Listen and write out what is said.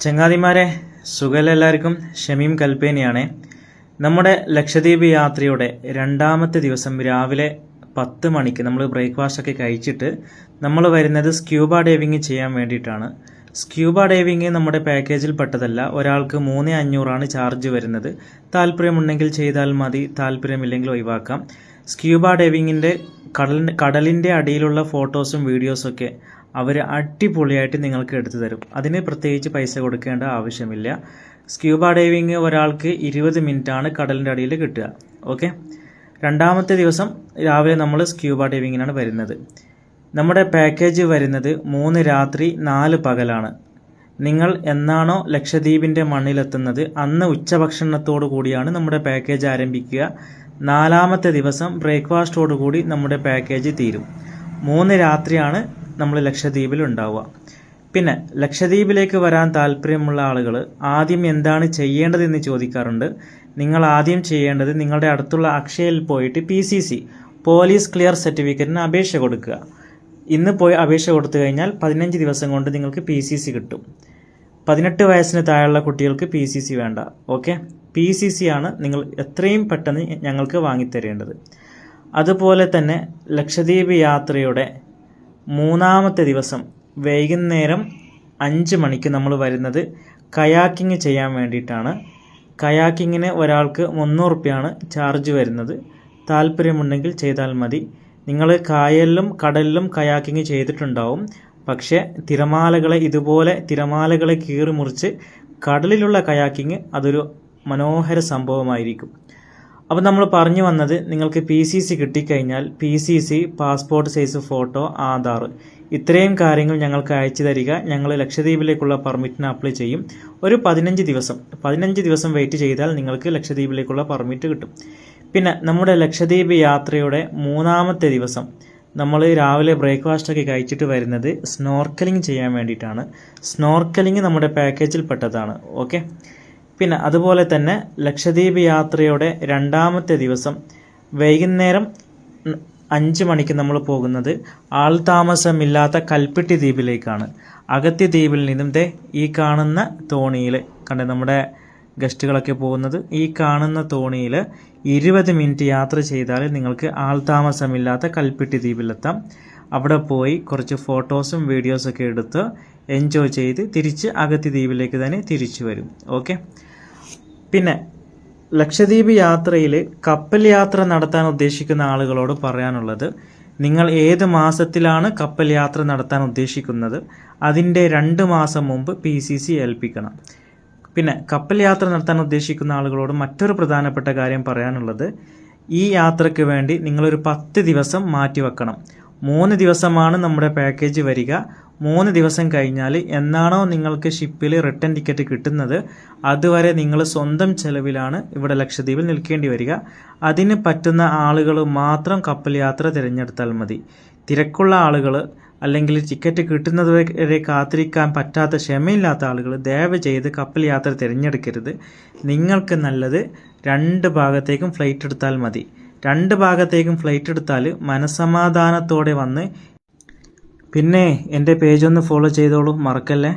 ചങ്ങാതിമാരെ സുഖല്ല എല്ലാവർക്കും ഷമീം കൽപ്പേനിയാണ്. നമ്മുടെ ലക്ഷദ്വീപ് യാത്രയുടെ രണ്ടാമത്തെ ദിവസം രാവിലെ പത്ത് മണിക്ക് നമ്മൾ ബ്രേക്ക്ഫാസ്റ്റ് ഒക്കെ കഴിച്ചിട്ട് നമ്മൾ വരുന്നത് സ്ക്യൂബ ഡൈവിങ് ചെയ്യാൻ വേണ്ടിയിട്ടാണ്. സ്ക്യൂബ ഡൈവിങ് നമ്മുടെ പാക്കേജിൽ പെട്ടതല്ല. ഒരാൾക്ക് മൂന്ന് അഞ്ഞൂറാണ് ചാർജ് വരുന്നത്. താല്പര്യമുണ്ടെങ്കിൽ ചെയ്താൽ മതി. താല്പര്യമില്ലെങ്കിൽ ഒഴിവാക്കാം. സ്ക്യൂബ ഡൈവിങ്ങിന്റെ കടലിന്റെ കടലിന്റെ അടിയിലുള്ള ഫോട്ടോസും വീഡിയോസും ഒക്കെ അവർ അടിപൊളിയായിട്ട് നിങ്ങൾക്ക് എടുത്തു തരും. അതിന് പ്രത്യേകിച്ച് പൈസ കൊടുക്കേണ്ട ആവശ്യമില്ല. സ്ക്യൂബ ഡൈവിങ് ഒരാൾക്ക് ഇരുപത് മിനിറ്റാണ് കടലിന്റെ അടിയിൽ കിട്ടുക. ഓക്കെ രണ്ടാമത്തെ ദിവസം രാവിലെ നമ്മൾ സ്ക്യൂബ ഡൈവിങ്ങിനാണ് വരുന്നത്. നമ്മുടെ പാക്കേജ് വരുന്നത് മൂന്ന് രാത്രി നാല് പകലാണ്. നിങ്ങൾ എന്നാണോ ലക്ഷദ്വീപിന്റെ മണ്ണിലെത്തുന്നത് അന്ന് ഉച്ചഭക്ഷണത്തോടു കൂടിയാണ് നമ്മുടെ പാക്കേജ് ആരംഭിക്കുക. നാലാമത്തെ ദിവസം ബ്രേക്ക്ഫാസ്റ്റോടു കൂടി നമ്മുടെ പാക്കേജ് തീരും. മൂന്ന് രാത്രിയാണ് നമ്മൾ ലക്ഷദ്വീപിൽ ഉണ്ടാവുക പിന്നെ ലക്ഷദ്വീപിലേക്ക് വരാൻ താല്പര്യമുള്ള ആളുകൾ ആദ്യം എന്താണ് ചെയ്യേണ്ടതെന്ന് ചോദിക്കാറുണ്ട്. നിങ്ങൾ ആദ്യം ചെയ്യേണ്ടത് നിങ്ങളുടെ അടുത്തുള്ള അക്ഷയയിൽ പോയിട്ട് P C C police clear സർട്ടിഫിക്കറ്റിന് അപേക്ഷ കൊടുക്കുക. ഇന്ന് പോയി അപേക്ഷ കൊടുത്തു കഴിഞ്ഞാൽ പതിനഞ്ച് ദിവസം കൊണ്ട് നിങ്ങൾക്ക് പി സി സി കിട്ടും. പതിനെട്ട് വയസ്സിന് താഴെയുള്ള കുട്ടികൾക്ക് പി സി സി വേണ്ട ഓക്കെ? പി സി സി ആണ് നിങ്ങൾ എത്രയും പെട്ടെന്ന് ഞങ്ങൾക്ക് വാങ്ങിത്തരേണ്ടത്. അതുപോലെ തന്നെ ലക്ഷദ്വീപ് യാത്രയുടെ മൂന്നാമത്തെ ദിവസം വൈകുന്നേരം അഞ്ച് മണിക്ക് നമ്മൾ വരുന്നത് കയാക്കിങ് ചെയ്യാൻ വേണ്ടിയിട്ടാണ്. കയാക്കിങ്ങിന് ഒരാൾക്ക് മുന്നൂറ് റുപ്യാണ് ചാർജ് വരുന്നത്. താല്പര്യമുണ്ടെങ്കിൽ ചെയ്താൽ മതി. നിങ്ങൾ കായലിലും കടലിലും കയാക്കിങ് ചെയ്തിട്ടുണ്ടാവും. പക്ഷേ തിരമാലകളെ ഇതുപോലെ തിരമാലകളെ കീറി മുറിച്ച് കടലിലുള്ള കയാക്കിങ് അതൊരു മനോഹര സംഭവമായിരിക്കും. അപ്പോൾ നമ്മൾ പറഞ്ഞു വന്നത് നിങ്ങൾക്ക് പി സി സി കിട്ടിക്കഴിഞ്ഞാൽ P C C passport size photo Aadhaar. ഇത്രയും കാര്യങ്ങൾ ഞങ്ങൾക്ക് അയച്ചു തരിക. ഞങ്ങൾ ലക്ഷദ്വീപിലേക്കുള്ള പെർമിറ്റിന് അപ്ലൈ ചെയ്യും. ഒരു പതിനഞ്ച് ദിവസം. പതിനഞ്ച് ദിവസം വെയിറ്റ് ചെയ്താൽ നിങ്ങൾക്ക് ലക്ഷദ്വീപിലേക്കുള്ള പെർമിറ്റ് കിട്ടും. പിന്നെ നമ്മുടെ ലക്ഷദ്വീപ് യാത്രയുടെ മൂന്നാമത്തെ ദിവസം. നമ്മൾ രാവിലെ ബ്രേക്ക്ഫാസ്റ്റൊക്കെ കഴിച്ചിട്ട് വരുന്നത് സ്നോർക്കലിംഗ് ചെയ്യാൻ വേണ്ടിയിട്ടാണ്. സ്നോർക്കലിംഗ് നമ്മുടെ പാക്കേജിൽ പെട്ടതാണ്. ഓക്കെ പിന്നെ അതുപോലെ തന്നെ ലക്ഷദ്വീപ് യാത്രയുടെ രണ്ടാമത്തെ ദിവസം വൈകുന്നേരം അഞ്ച് മണിക്ക് നമ്മൾ പോകുന്നത് ആൾതാമസമില്ലാത്ത കൽപ്പെട്ടി ദ്വീപിലേക്കാണ്. അഗത്തി ദ്വീപിൽ നിന്നും ദേ ഈ കാണുന്ന തോണിയിൽ കണ്ട നമ്മുടെ ഗസ്റ്റുകളൊക്കെ പോകുന്നത്? ഈ കാണുന്ന തോണിയിൽ ഇരുപത് മിനിറ്റ് യാത്ര ചെയ്താൽ നിങ്ങൾക്ക് ആൾതാമസമില്ലാത്ത കൽപ്പെട്ടി ദ്വീപിലെത്താം. അവിടെ പോയി കുറച്ച് ഫോട്ടോസും വീഡിയോസൊക്കെ എടുത്ത് എൻജോയ് ചെയ്ത് തിരിച്ച് അഗത്തി ദ്വീപിലേക്ക് തന്നെ തിരിച്ചു വരും. ഓക്കെ പിന്നെ ലക്ഷദ്വീപ് യാത്രയിൽ കപ്പൽ യാത്ര നടത്താൻ ഉദ്ദേശിക്കുന്ന ആളുകളോട് പറയാനുള്ളത് നിങ്ങൾ ഏത് മാസത്തിലാണ് കപ്പൽ യാത്ര നടത്താൻ ഉദ്ദേശിക്കുന്നത്? അതിന്റെ രണ്ട് മാസം മുമ്പ് പി സി സി ഏൽപ്പിക്കണം. പിന്നെ കപ്പൽ യാത്ര നടത്താൻ ഉദ്ദേശിക്കുന്ന ആളുകളോട് മറ്റൊരു പ്രധാനപ്പെട്ട കാര്യം പറയാനുള്ളത് ഈ യാത്രയ്ക്ക് വേണ്ടി നിങ്ങളൊരു പത്ത് ദിവസം മാറ്റി വെക്കണം മൂന്ന് ദിവസമാണ് നമ്മുടെ പാക്കേജ് വരിക. മൂന്ന് ദിവസം കഴിഞ്ഞാൽ എന്നാണോ നിങ്ങൾക്ക് ഷിപ്പിൽ റിട്ടേൺ ടിക്കറ്റ് കിട്ടുന്നത് അതുവരെ നിങ്ങൾ സ്വന്തം ചെലവിലാണ് ഇവിടെ ലക്ഷദ്വീപിൽ നിൽക്കേണ്ടി വരിക. അതിന് പറ്റുന്ന ആളുകൾ മാത്രം കപ്പൽ യാത്ര തിരഞ്ഞെടുത്താൽ മതി. തിരക്കുള്ള ആളുകൾ അല്ലെങ്കിൽ ടിക്കറ്റ് കിട്ടുന്നത് വരെ കാത്തിരിക്കാൻ പറ്റാത്ത ക്ഷമയില്ലാത്ത ആളുകൾ ദയവ് ചെയ്ത് കപ്പൽ യാത്ര തിരഞ്ഞെടുക്കരുത്. നിങ്ങൾക്ക് നല്ലത് രണ്ട് ഭാഗത്തേക്കും ഫ്ലൈറ്റ് എടുത്താൽ മതി. രണ്ട് ഭാഗത്തേക്കും ഫ്ലൈറ്റ് എടുത്താൽ മനസമാധാനത്തോടെ വന്ന്. പിന്നെ എന്റെ പേജ് ഒന്ന് ഫോളോ ചെയ്തോളൂ മറക്കല്ലേ?